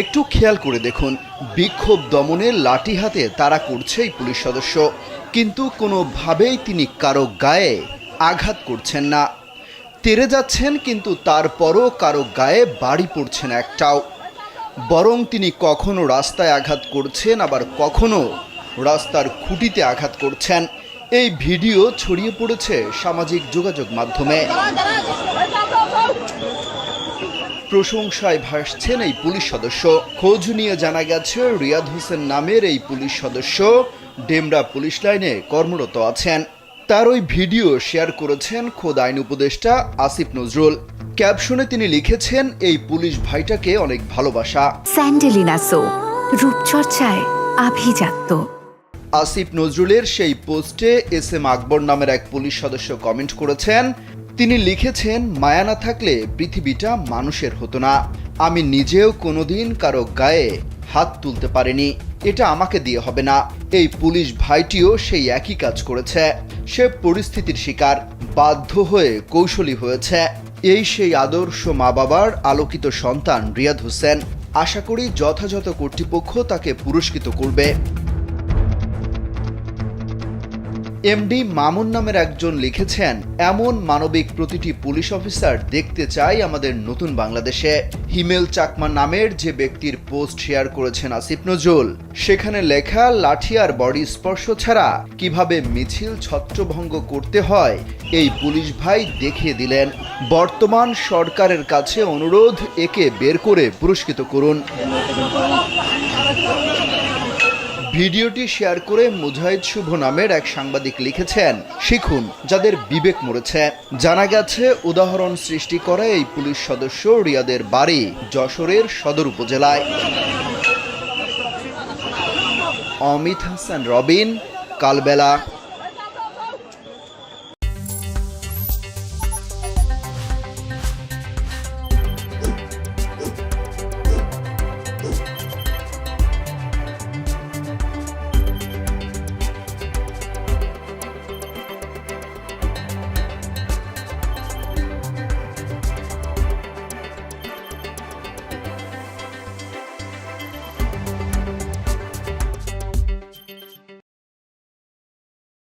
একটু খেয়াল করে দেখুন, বিক্ষোভ দমনে লাঠি হাতে তারা করছে এই পুলিশ সদস্য, কিন্তু কোনোভাবেই তিনি কারও গায়ে আঘাত করছেন না। তেরে যাচ্ছেন, কিন্তু তারপরও কারও গায়ে বাড়ি পড়ছে না একটাও। বরং তিনি কখনো রাস্তায় আঘাত করছেন, আবার কখনো রাস্তার খুঁটিতে আঘাত করছেন। এই ভিডিও ছড়িয়ে পড়েছে সামাজিক যোগাযোগ মাধ্যমে। প্রশংসায় ভাসছেন এই পুলিশ সদস্য। খোঁজ নিয়ে জানা গেছে রিয়াদ হোসেন নামের এই পুলিশ সদস্য ডেমরা পুলিশ লাইনে কর্মরত আছেন। তার ওই ভিডিও শেয়ার করেছেন খোদ আইন উপদেষ্টা আসিফ নজরুল। ক্যাপশনে তিনি লিখেছেন এই পুলিশ ভাইটাকে অনেক ভালোবাসা। স্যান্ডেলিনা সো রূপচর্চায় আভিজাত্য। আসিফ নজরুলের সেই পোস্টে এস এম আকবর নামের এক পুলিশ সদস্য কমেন্ট করেছেন তিনি লিখেছেন, মায়া না থাকলে পৃথিবীটা মানুষের হতো না। আমি নিজেও কোনোদিন কারও গায়ে হাত তুলতে পারিনি। এটা আমাকে দিয়ে হবে না। এই পুলিশ ভাইটিও সেই একই কাজ করেছে। সে পরিস্থিতির শিকার, বাধ্য হয়ে কৌশলী হয়েছে। এই সেই আদর্শ মা বাবার আলোকিত সন্তান রিয়াদ হোসেন। আশা করি যথাযথ কর্তৃপক্ষ তাকে পুরস্কৃত করবে। এমডি মামুন নামের একজন লিখেছেন, এমন মানবিক প্রতিটি পুলিশ অফিসার দেখতে চাই আমাদের নতুন বাংলাদেশে। হিমেল চাকমা নামের যে ব্যক্তির পোস্ট শেয়ার করেছেন আসিফ নজরুল, সেখানে লেখা, লাঠি আর বডি স্পর্শ ছাড়া কীভাবে মিছিল ছত্রভঙ্গ করতে হয়? এই পুলিশ ভাই দেখিয়ে দিলেন, বর্তমান সরকারের কাছে অনুরোধ একে বের করে পুরস্কৃত করুন। ভিডিওটি শেয়ার করে মুজাহিদ শুভ নামের এক সাংবাদিক লিখেছেন, শিখুন, যাদের বিবেক মরেছে। জানা গেছে, উদাহরণ সৃষ্টি করে এই পুলিশ সদস্য রিয়াদের বাড়ি যশোরের সদর উপজেলায়। অমিত হাসান, রবিন, কালবেলা।